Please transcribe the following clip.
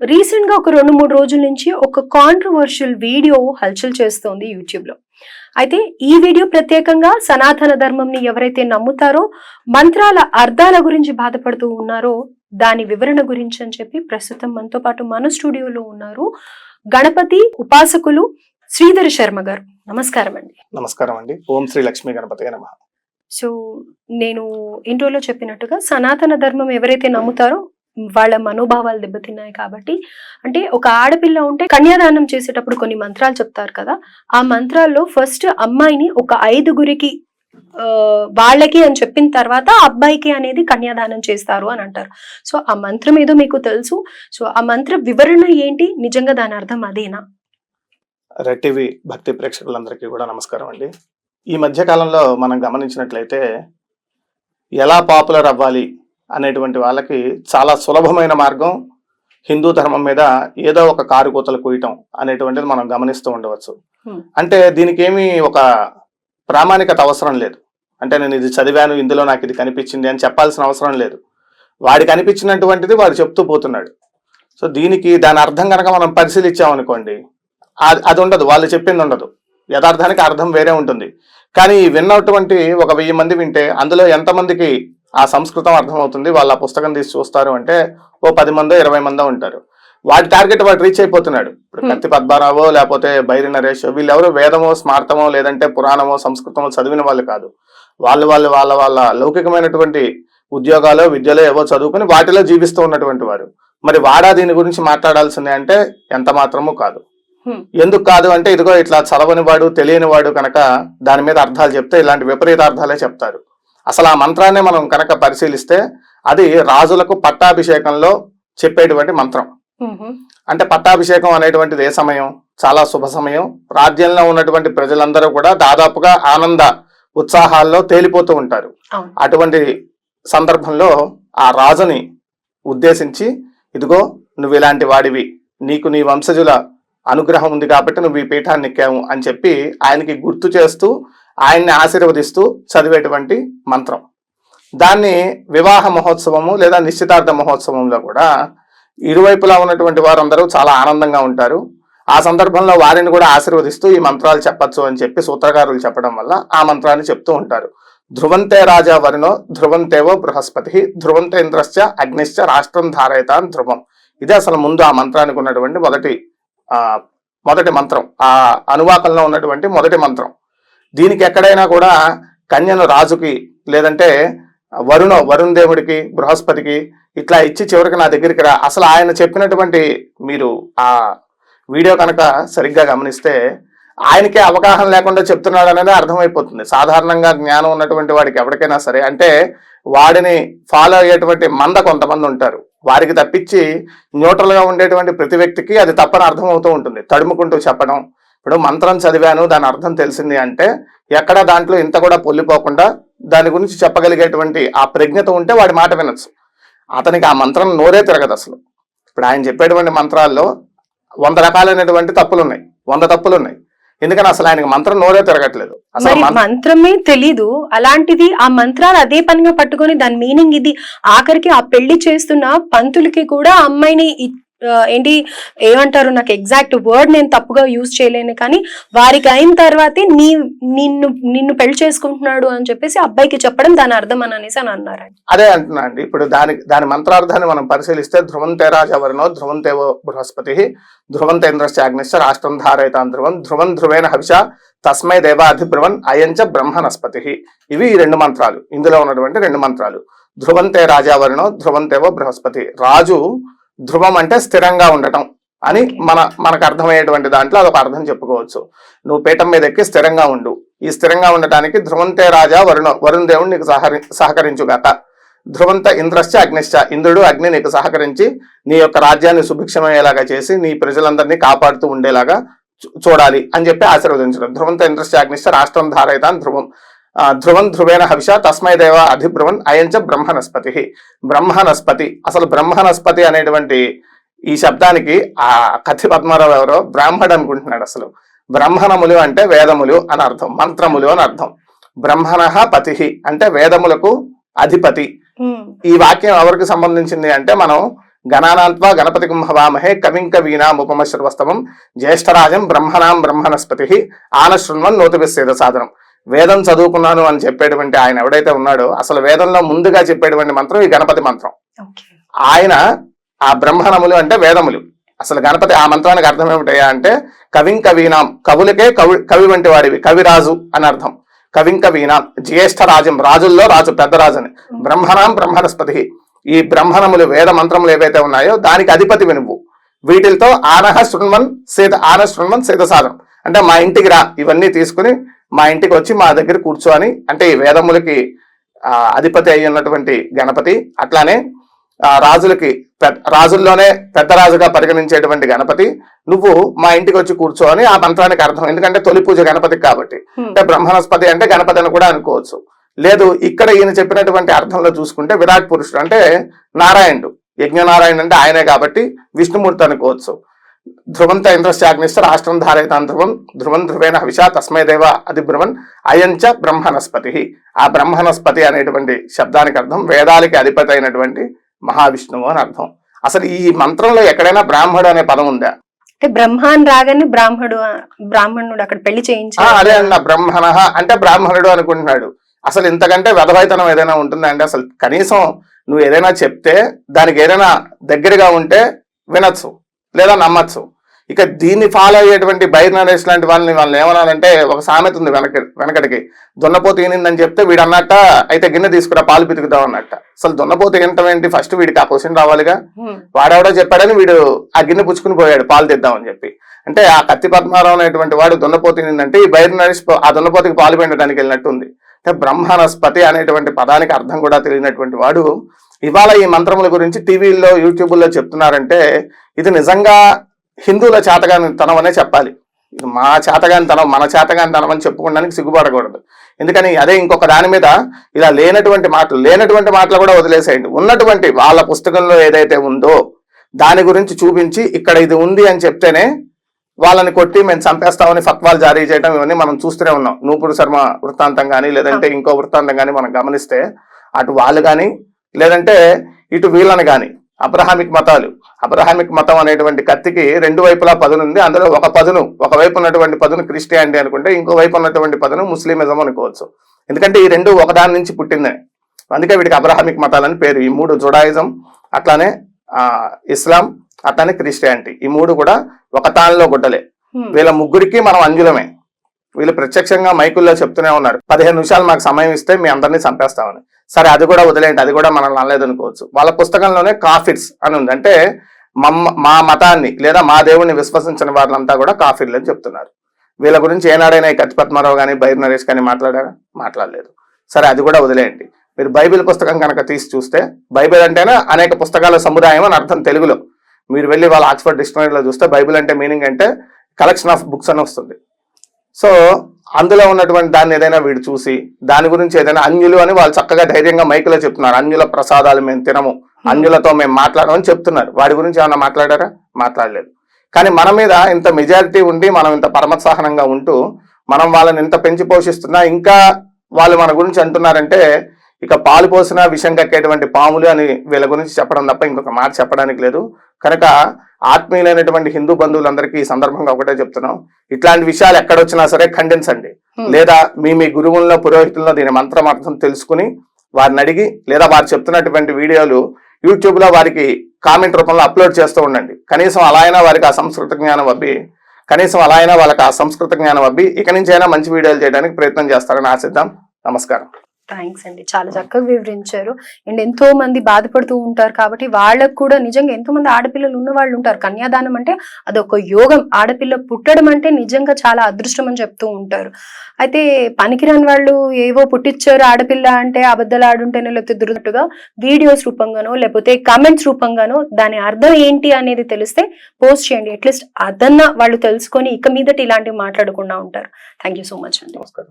రీసెంట్గా ఒక రెండు మూడు రోజుల నుంచి ఒక కాంట్రవర్షియల్ వీడియో హల్చల్ చేస్తోంది యూట్యూబ్లో. అయితే ఈ వీడియో ప్రత్యేకంగా సనాతన ధర్మంని ఎవరైతే నమ్ముతారో మంత్రాల అర్థాల గురించి బాధపడుతూ ఉన్నారో దాని వివరణ గురించి అని చెప్పి ప్రస్తుతం మనతో పాటు మన స్టూడియోలో ఉన్నారు గణపతి ఉపాసకులు శ్రీధర్ శర్మ గారు. నమస్కారం అండి. నమస్కారం అండి. ఓం శ్రీ లక్ష్మీ గణపతి నమ. సో నేను ఇంట్రోలో చెప్పినట్టుగా సనాతన ధర్మం ఎవరైతే నమ్ముతారో వాళ్ళ మనోభావాలు దెబ్బతిన్నాయి కాబట్టి అంటే ఒక ఆడపిల్ల ఉంటే కన్యాదానం చేసేటప్పుడు కొన్ని మంత్రాలు చెప్తారు కదా ఆ మంత్రాల్లో ఫస్ట్ అమ్మాయిని ఒక ఐదుగురికి వాళ్ళకి అని చెప్పిన తర్వాత అబ్బాయికి అనేది కన్యాదానం చేస్తారు అని అంటారు. సో ఆ మంత్రం ఏదో మీకు తెలుసు. సో ఆ మంత్ర వివరణ ఏంటి? నిజంగా దాని అర్థం అదేనా? రెడ్ టీవీ భక్తి ప్రేక్షకులందరికీ కూడా నమస్కారం అండి. ఈ మధ్య కాలంలో మనం గమనించినట్లయితే ఎలా పాపులర్ అవ్వాలి అనేటువంటి వాళ్ళకి చాలా సులభమైన మార్గం హిందూ ధర్మం మీద ఏదో ఒక కారు కూతలు కూయటం అనేటువంటిది మనం గమనిస్తూ ఉండవచ్చు. అంటే దీనికి ఏమీ ఒక ప్రామాణికత అవసరం లేదు. అంటే నేను ఇది చదివాను ఇందులో నాకు ఇది కనిపించింది అని చెప్పాల్సిన అవసరం లేదు. వాడికి అనిపించినటువంటిది వాడు చెప్తూ పోతున్నాడు. సో దీనికి దాని అర్థం కనుక మనం పరిశీలించామనుకోండి అది అది ఉండదు వాళ్ళు చెప్పింది ఉండదు. యథార్థానికి అర్థం వేరే ఉంటుంది. కానీ విన్నటువంటి ఒక వెయ్యి మంది వింటే అందులో ఎంతమందికి ఆ సంస్కృతం అర్థమవుతుంది. వాళ్ళు ఆ పుస్తకం తీసి చూస్తారు అంటే ఓ పది మందో ఇరవై మందో ఉంటారు. వాడి టార్గెట్ వాడు రీచ్ అయిపోతున్నాడు. ఇప్పుడు Hmm. కత్తి పద్మారావో లేకపోతే బైరి నరేష్ వీళ్ళెవరు వేదమో స్మార్తమో లేదంటే పురాణమో సంస్కృతమో చదివిన వాళ్ళు కాదు. వాళ్ళు వాళ్ళు వాళ్ళ వాళ్ళ లౌకికమైనటువంటి ఉద్యోగాలు విద్యలో ఏవో చదువుకుని వాటిలో జీవిస్తూ ఉన్నటువంటి వారు. మరి వాడా దీని గురించి మాట్లాడాల్సిందే అంటే ఎంత మాత్రమూ కాదు. Hmm. ఎందుకు కాదు అంటే ఇదిగో ఇట్లా చదవని వాడు తెలియని వాడు కనుక దాని మీద అర్థాలు చెప్తే ఇలాంటి విపరీత అర్థాలే చెప్తారు. అసలు ఆ మంత్రాన్ని మనం కనుక పరిశీలిస్తే అది రాజులకు పట్టాభిషేకంలో చెప్పేటువంటి మంత్రం. అంటే పట్టాభిషేకం అనేటువంటిది ఏ సమయం? చాలా శుభ సమయం. రాజ్యంలో ఉన్నటువంటి ప్రజలందరూ కూడా దాదాపుగా ఆనంద ఉత్సాహాల్లో తేలిపోతూ ఉంటారు. అటువంటి సందర్భంలో ఆ రాజుని ఉద్దేశించి ఇదిగో నువ్వు ఇలాంటి వాడివి. నీకు నీ వంశజుల అనుగ్రహం ఉంది కాబట్టి నువ్వు ఈ పీఠాన్ని ఎక్కావు అని చెప్పి ఆయనకి గుర్తు చేస్తూ ఆయన్ని ఆశీర్వదిస్తూ చదివేటువంటి మంత్రం. దాన్ని వివాహ మహోత్సవము లేదా నిశ్చితార్థ మహోత్సవంలో కూడా ఇరువైపులా ఉన్నటువంటి వారందరూ చాలా ఆనందంగా ఉంటారు. ఆ సందర్భంలో వారిని కూడా ఆశీర్వదిస్తూ ఈ మంత్రాలు చెప్పచ్చు అని చెప్పి సూత్రకారులు చెప్పడం వల్ల ఆ మంత్రాన్ని చెప్తూ ఉంటారు. ధ్రువంతే రాజా వరుణో ధ్రువంతేవో బృహస్పతి ధ్రువంతేంద్రశ్చ అగ్నిశ్చ రాష్ట్రం ధారయతాన్ ధ్రువం. ఇదే అసలు ముందు ఆ మంత్రానికి ఉన్నటువంటి మొదటి ఆ మొదటి మంత్రం. ఆ అనువాకంలో ఉన్నటువంటి మొదటి మంత్రం. దీనికి ఎక్కడైనా కూడా కన్యను రాజుకి లేదంటే వరుణ వరుణ్ దేవుడికి బృహస్పతికి ఇట్లా ఇచ్చి చివరికి నా దగ్గరికి రా. అసలు ఆయన చెప్పినటువంటి మీరు ఆ వీడియో కనుక సరిగ్గా గమనిస్తే ఆయనకే అవగాహన లేకుండా చెప్తున్నాడు అనేది అర్థమైపోతుంది. సాధారణంగా జ్ఞానం ఉన్నటువంటి వాడికి ఎవరికైనా సరే. అంటే వాడిని ఫాలో అయ్యేటువంటి మంద కొంతమంది ఉంటారు. వారికి తప్పించి న్యూట్రల్గా ఉండేటువంటి ప్రతి వ్యక్తికి అది తప్పని అర్థమవుతూ ఉంటుంది. తడుముకుంటూ చెప్పడం ఇప్పుడు మంత్రం చదివాను దాని అర్థం తెలిసింది అంటే ఎక్కడ దాంట్లో ఇంత కూడా పొల్లిపోకుండా దాని గురించి చెప్పగలిగేటువంటి ఆ ప్రజ్ఞత ఉంటే వాడి మాట వినొచ్చు. అతనికి ఆ మంత్రం నోరే తిరగదు అసలు. ఇప్పుడు ఆయన చెప్పేటువంటి మంత్రాల్లో వంద రకాలైనటువంటి తప్పులు ఉన్నాయి వంద తప్పులు ఉన్నాయి ఎందుకని అసలు ఆయనకి మంత్రం నోరే తిరగట్లేదు? అసలు మంత్రమే తెలీదు. అలాంటిది ఆ మంత్రాలు అదే పనిగా పట్టుకొని దాని మీనింగ్ ఇది. ఆఖరికి ఆ పెళ్ళి చేస్తున్న పంతులకి కూడా అమ్మాయిని ఏంటి ఏమంటారు నాకు ఎగ్జాక్ట్ వర్డ్ నేను తప్పుగా యూజ్ చేయలేను కానీ వారికి అయిన తర్వాతే నీ నిన్ను నిన్ను పెళ్ళి చేసుకుంటున్నాడు అని చెప్పేసి అబ్బాయికి చెప్పడం దాని అర్థం అని అనేసి అని అన్నారు అదే అంటున్నా అండి. ఇప్పుడు దాని దాని మంత్రార్థాన్ని మనం పరిశీలిస్తే ధ్రువంతే రాజవరణో ధ్రువంతేవో బృహస్పతి ధ్రువంతేంద్రశ్చాగ్నిశ్చ రాష్ట్రం ధారయతాం ధ్రువం ధ్రువం ధ్రువేణ హవిష తస్మై దేవాధిబ్రువన్ అయంచ బ్రహ్మనస్పతి ఇవి ఈ రెండు మంత్రాలు. ఇందులో ఉన్నటువంటి రెండు మంత్రాలు. ధ్రువంతే రాజావరణో ధ్రువంతేవో బృహస్పతి. రాజు ధ్రువం అంటే స్థిరంగా ఉండటం అని మన మనకు అర్థమయ్యేటువంటి దాంట్లో అదొక అర్థం చెప్పుకోవచ్చు. నువ్వు పీఠం మీద ఎక్కి స్థిరంగా ఉండు. ఈ స్థిరంగా ఉండటానికి ధ్రువంతే రాజా వరుణ వరుణ్ దేవుడు నీకు సహకరి సహకరించుగాక ధ్రువంత ఇంద్రశ్చ అగ్నిశ్చ ఇంద్రుడు అగ్ని నీకు సహకరించి నీ యొక్క రాజ్యాన్ని సుభిక్షమయ్యేలాగా చేసి నీ ప్రజలందరినీ కాపాడుతూ ఉండేలాగా చూడాలి అని చెప్పి ఆశీర్వదించడం. ధ్రువంత ఇంద్రశ్చ అగ్నిశ్చ రాష్ట్రం ధారయతాన్ ధ్రువం. ధ్రువం ధ్రువేణ హవిష తస్మై దేవ అధిబ్రువన్ అయంచ బ్రహ్మనస్పతి. బ్రహ్మనస్పతి. అసలు బ్రహ్మనస్పతి అనేటువంటి ఈ శబ్దానికి ఆ కథి పద్మారావు ఎవరో బ్రాహ్మడు అనుకుంటున్నాడు అసలు. బ్రహ్మణములు అంటే వేదములు అని అర్థం మంత్రములు అని అర్థం. బ్రహ్మణ పతి అంటే వేదములకు అధిపతి. ఈ వాక్యం ఎవరికి సంబంధించింది అంటే మనం గణానాన్వా గణపతి హవామహే కవిం కవీనాం ఉపమశ్రవస్తమం జ్యేష్ఠరాజం బ్రహ్మణాం బ్రహ్మణస్పతి ఆనశృణ్వన్ నోతివిశ్చేద సాధనం. వేదం చదువుకున్నాను అని చెప్పేటువంటి ఆయన ఎవడైతే ఉన్నాడో అసలు వేదంలో ముందుగా చెప్పేటువంటి మంత్రం ఈ గణపతి మంత్రం. ఆయన ఆ బ్రహ్మణములు అంటే వేదములు. అసలు గణపతి ఆ మంత్రానికి అర్థం ఏమిటయ్యా అంటే కవిం కవీనాం కవులకే కవి కవి వంటి వాడివి కవిరాజు అని అర్థం. కవిం కవీనాం జ్యేష్ఠ రాజం రాజుల్లో రాజు పెద్ద రాజు అని బ్రహ్మణాం బ్రహ్మణస్పతి ఈ బ్రహ్మణములు వేద మంత్రములు ఏవైతే ఉన్నాయో దానికి అధిపతి వినువు వీటితో ఆనహ శృణ్వన్ సీత ఆన శృణ్వన్ సీత సాధనం. అంటే మా ఇంటికి రా ఇవన్నీ తీసుకుని మా ఇంటికి వచ్చి మా దగ్గర కూర్చోని అంటే వేదములకి ఆ, అధిపతి అయి ఉన్నటువంటి గణపతి అట్లానే ఆ, రాజులకి రాజుల్లోనే పెద్ద రాజుగా పరిగణించేటువంటి గణపతి నువ్వు మా ఇంటికి వచ్చి కూర్చోని ఆ మంత్రానికి అర్థం. ఎందుకంటే తొలి పూజ గణపతికి కాబట్టి. అంటే బ్రహ్మణస్పతి అంటే గణపతి అని కూడా అనుకోవచ్చు. లేదు ఇక్కడ ఈయన చెప్పినటువంటి అర్థంలో చూసుకుంటే విరాట్ పురుషుడు అంటే నారాయణుడు. యజ్ఞనారాయణ అంటే ఆయనే కాబట్టి విష్ణుమూర్తి అనుకోవచ్చు. ధ్రువంత ఇంద్రశ్చాగ్నిష్ట రాష్ట్రం ధారయతాన్ ధ్రువం. ధ్రువం ధ్రువేణ హవిషా తస్మై దేవ అది బ్రువన్ అయంచ బ్రహ్మణస్పతి ఆ బ్రహ్మణస్పతి అనేటువంటి శబ్దానికి అర్థం వేదాలకి అధిపతి అయినటువంటి మహావిష్ణువు అని అర్థం. అసలు ఈ మంత్రంలో ఎక్కడైనా బ్రాహ్మడు అనే పదం ఉందా? అంటే బ్రహ్మాన్ రాగానే బ్రాహ్మడు బ్రాహ్మణుడు అక్కడ పెళ్ళి ఆ, చేయించారు అదే అన్న బ్రహ్మణ అంటే బ్రాహ్మణుడు అనుకుంటున్నాడు. అసలు ఇంతకంటే వెధవైతనం ఏదైనా ఉంటుందా అంటే అసలు కనీసం నువ్వు ఏదైనా చెప్తే దానికి ఏదైనా దగ్గరగా ఉంటే వినొచ్చు. లేదా నమ్మచ్చు. ఇక దీన్ని ఫాలో అయ్యేటువంటి బైర్ నరేష్ లాంటి వాళ్ళని వాళ్ళని ఏమనాలంటే ఒక సామెత ఉంది వెనక వెనకటికి. దున్నపోతు ఈనిందని చెప్తే వీడు అన్నట్ట అయితే గిన్నె తీసుకురా పాలు పితుకుదాం అన్నట్ట. అసలు దున్నపోతు ఏంటం ఏంటి? ఫస్ట్ వీడికి ఆ క్వశ్చన్ రావాలిగా. వాడెవడో చెప్పాడని వీడు ఆ గిన్నె పుచ్చుకుని పోయాడు పాలు తెద్దామని చెప్పి. అంటే ఆ కత్తి పద్మారావు అనేటువంటి వాడు దున్నపోతిందంటే ఈ బయట నడిచి ఆ దున్నపోతికి పాలు పిండడానికి వెళ్ళినట్టు ఉంది అంటే బ్రహ్మణస్పతి అనేటువంటి పదానికి అర్థం కూడా తెలియనటువంటి వాడు ఇవాళ ఈ మంత్రముల గురించి టీవీల్లో యూట్యూబ్లో చెప్తున్నారంటే ఇది నిజంగా హిందువుల చేతగాని తనం అనే చెప్పాలి. ఇది మా చేతగాని తనం మన చేతగాని తనం అని చెప్పుకోవడానికి సిగ్గుపడకూడదు. ఎందుకని అదే ఇంకొక దాని మీద ఇలా లేనటువంటి మాటలు లేనటువంటి మాటలు కూడా వదిలేసేయండి. ఉన్నటువంటి వాళ్ళ పుస్తకంలో ఏదైతే ఉందో దాని గురించి చూపించి ఇక్కడ ఇది ఉంది అని చెప్తేనే వాళ్ళని కొట్టి మేము చంపేస్తామని ఫత్వాలు జారీ చేయడం ఇవన్నీ మనం చూస్తూనే ఉన్నాం. నూపురు శర్మ వృత్తాంతం కానీ లేదంటే ఇంకో వృత్తాంతం కానీ మనం గమనిస్తే అటు వాళ్ళు కానీ లేదంటే ఇటు వీళ్ళని కానీ అబ్రహామిక్ మతాలు. అబ్రహామిక్ మతం అనేటువంటి కత్తికి రెండు వైపులా పదును ఉంది. అందులో ఒక పదును ఒక వైపు ఉన్నటువంటి పదును క్రిస్టియానిటీ అనుకుంటే ఇంకో వైపు ఉన్నటువంటి పదును ముస్లిమిజం అనుకోవచ్చు. ఎందుకంటే ఈ రెండు ఒకదాని నుంచి పుట్టిందే. అందుకే వీటికి అబ్రహామిక్ మతాలని పేరు. ఈ మూడు జుడాయిజం అట్లానే ఆ, ఇస్లాం అట్లానే క్రిస్టియానిటీ. ఈ మూడు కూడా ఒక తానులో గుడ్డలే. వీళ్ళ ముగ్గురికి మనం అంజులమే. వీళ్ళు ప్రత్యక్షంగా మైకుల్లో చెప్తూనే ఉన్నారు. పదిహేను నిమిషాలు మాకు సమయం ఇస్తే మీ అందరినీ చంపేస్తామని. సరే అది కూడా వదిలేండి అది కూడా మనల్ని అనలేదు అనుకోవచ్చు వాళ్ళ పుస్తకంలోనే కాఫిర్స్ అని ఉంది. అంటే మమ్మ మా మతాన్ని లేదా మా దేవుణ్ణి విశ్వసించిన వాళ్ళంతా కూడా కాఫిర్లు అని చెప్తున్నారు. వీళ్ళ గురించి ఏనాడైనా కత్తి పద్మారావు కానీ బైర్ నరేష్ కానీ మాట్లాడారా? మాట్లాడలేదు. సరే అది కూడా వదిలేయండి. మీరు బైబిల్ పుస్తకం కనుక తీసి చూస్తే బైబిల్ అంటేనే అనేక పుస్తకాల సముదాయం అని అర్థం తెలుగులో. మీరు వెళ్ళి వాళ్ళ ఆక్స్ఫర్డ్ డిక్షనరీలో చూస్తే బైబిల్ అంటే మీనింగ్ అంటే కలెక్షన్ ఆఫ్ బుక్స్ అని వస్తుంది. సో అందులో ఉన్నటువంటి దాన్ని ఏదైనా వీడు చూసి దాని గురించి ఏదైనా అన్యులు అని వాళ్ళు చక్కగా ధైర్యంగా మైకులో చెప్తున్నారు. అన్యుల ప్రసాదాలు మేము తినము. అన్యులతో మేము మాట్లాడమని చెప్తున్నారు. వాడి గురించి ఏమైనా మాట్లాడారా? మాట్లాడలేదు. కానీ మన మీద ఇంత మెజారిటీ ఉండి మనం ఇంత పరమత్సాహనంగా ఉంటూ మనం వాళ్ళని ఇంత పెంచి పోషిస్తున్నా ఇంకా వాళ్ళు మన గురించి అంటున్నారంటే ఇక పాలు పోసిన విషం కక్కేటువంటి పాములు అని వీళ్ళ గురించి చెప్పడం తప్ప ఇంకొక మాట చెప్పడానికి లేదు. కనుక ఆత్మీయులైనటువంటి హిందూ బంధువులందరికీ ఈ సందర్భంగా ఒకటే చెప్తున్నాం. ఇట్లాంటి విషయాలు ఎక్కడొచ్చినా సరే ఖండించండి. లేదా మీ మీ గురువుల్లో పురోహితుల్లో దీని మంత్రం అర్థం తెలుసుకుని వారిని అడిగి లేదా వారు చెప్తున్నటువంటి వీడియోలు యూట్యూబ్లో వారికి కామెంట్ రూపంలో అప్లోడ్ చేస్తూ ఉండండి. కనీసం అలా అయినా వారికి ఆ సంస్కృత జ్ఞానం అబ్బి కనీసం అలా అయినా వాళ్ళకి ఆ సంస్కృత జ్ఞానం అబ్బి ఇక నుంచి అయినా మంచి వీడియోలు చేయడానికి ప్రయత్నం చేస్తారని ఆశిద్దాం. నమస్కారం. థ్యాంక్స్ అండి. చాలా చక్కగా వివరించారు. అండ్ ఎంతో మంది బాధపడుతూ ఉంటారు కాబట్టి వాళ్ళకు కూడా నిజంగా ఎంతో మంది ఆడపిల్లలు ఉన్న వాళ్ళు ఉంటారు. కన్యాదానం అంటే అదొక యోగం. ఆడపిల్ల పుట్టడం అంటే నిజంగా చాలా అదృష్టం అని చెప్తూ ఉంటారు. అయితే పనికిరాని వాళ్ళు ఏవో పుట్టించారు ఆడపిల్ల అంటే అబద్ధాలు ఆడుంటేనే లేకపోతే దురదట్టుగా వీడియోస్ రూపంగానో లేకపోతే కామెంట్స్ రూపంగానో దాని అర్థం ఏంటి అనేది తెలిస్తే పోస్ట్ చేయండి. అట్లీస్ట్ అదన్నా వాళ్ళు తెలుసుకొని ఇక మీదట ఇలాంటివి మాట్లాడకుండా ఉంటారు. థ్యాంక్ యూ సో మచ్ అండి. నమస్కారం.